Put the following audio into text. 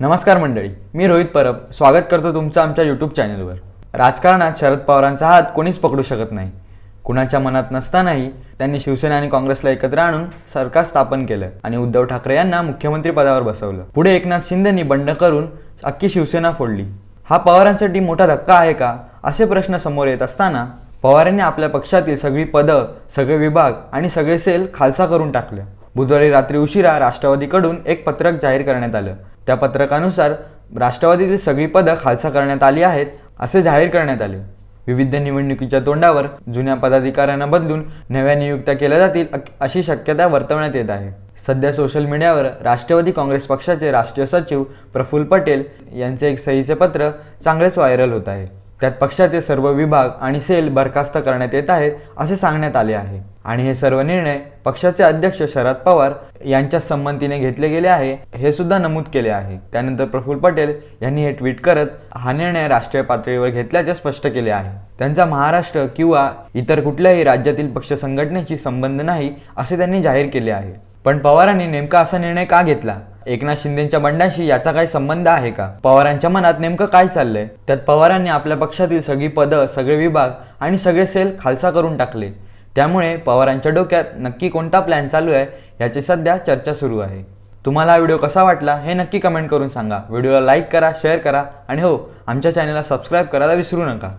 नमस्कार मंडळी मी रोहित परब. स्वागत करतो तुमचं आमच्या यूट्यूब चॅनलवर राजकारणात शरद पवारांचा हात कोणीच पकडू शकत नाही. कुणाच्या मनात नसतानाही त्यांनी शिवसेना आणि काँग्रेसला एकत्र आणून सरकार स्थापन केलं आणि उद्धव ठाकरे यांना मुख्यमंत्री पदावर बसवलं. पुढे एकनाथ शिंदेनी बंड करून अख्खी शिवसेना फोडली. हा पवारांसाठी मोठा धक्का आहे का? असे प्रश्न समोर येत असताना पवारांनी आपल्या पक्षातील सगळी पदं सगळे विभाग आणि सगळे सेल खालसा करून टाकले. बुधवारी रात्री उशिरा राष्ट्रवादीकडून एक पत्रक जाहीर करण्यात आलं. त्या पत्रकानुसार राष्ट्रवादीतील सगळी पदं खालसा करण्यात आली आहेत असे जाहीर करण्यात आले. विविध निवडणुकीच्या तोंडावर जुन्या पदाधिकाऱ्यांना बदलून नव्या नियुक्त्या केल्या जातील अशी शक्यता वर्तवण्यात येत आहे. सध्या सोशल मीडियावर राष्ट्रवादी काँग्रेस पक्षाचे राष्ट्रीय सचिव प्रफुल्ल पटेल यांचे एक सहीचे पत्र चांगलेच व्हायरल होत आहे. त्यात पक्षाचे सर्व विभाग आणि सेल बरखास्त करण्यात येत आहेत असे सांगण्यात आले आहे. आणि हे सर्व निर्णय पक्षाचे अध्यक्ष शरद पवार यांच्या संमतीने घेतले गेले आहे हे सुद्धा नमूद केले आहे. त्यानंतर प्रफुल्ल पटेल यांनी हे ट्विट करत हा निर्णय राष्ट्रीय पातळीवर घेतल्याचे स्पष्ट केले आहे. त्यांचा महाराष्ट्र किंवा इतर कुठल्याही राज्यातील पक्ष संघटनेशी संबंध नाही असे त्यांनी जाहीर केले आहे. पण पवारांनी नेमका असा निर्णय का घेतला? एकनाथ शिंदेच्या बंडाशी याचा काही संबंध आहे का? पवारांच्या मनात नेमकं काय चाललंय? त्यात पवारांनी आपल्या पक्षातील सगळी पदं सगळे विभाग आणि सगळे सेल खालसा करून टाकले. त्यामुळे पवारांच्या डोक्यात नक्की कोणता प्लॅन चालू आहे याची सध्या चर्चा सुरू आहे. तुम्हाला हा व्हिडिओ कसा वाटला हे नक्की कमेंट करून सांगा. व्हिडिओला लाईक करा शेअर करा आणि हो आमच्या चॅनलला सबस्क्राईब करायला विसरू नका.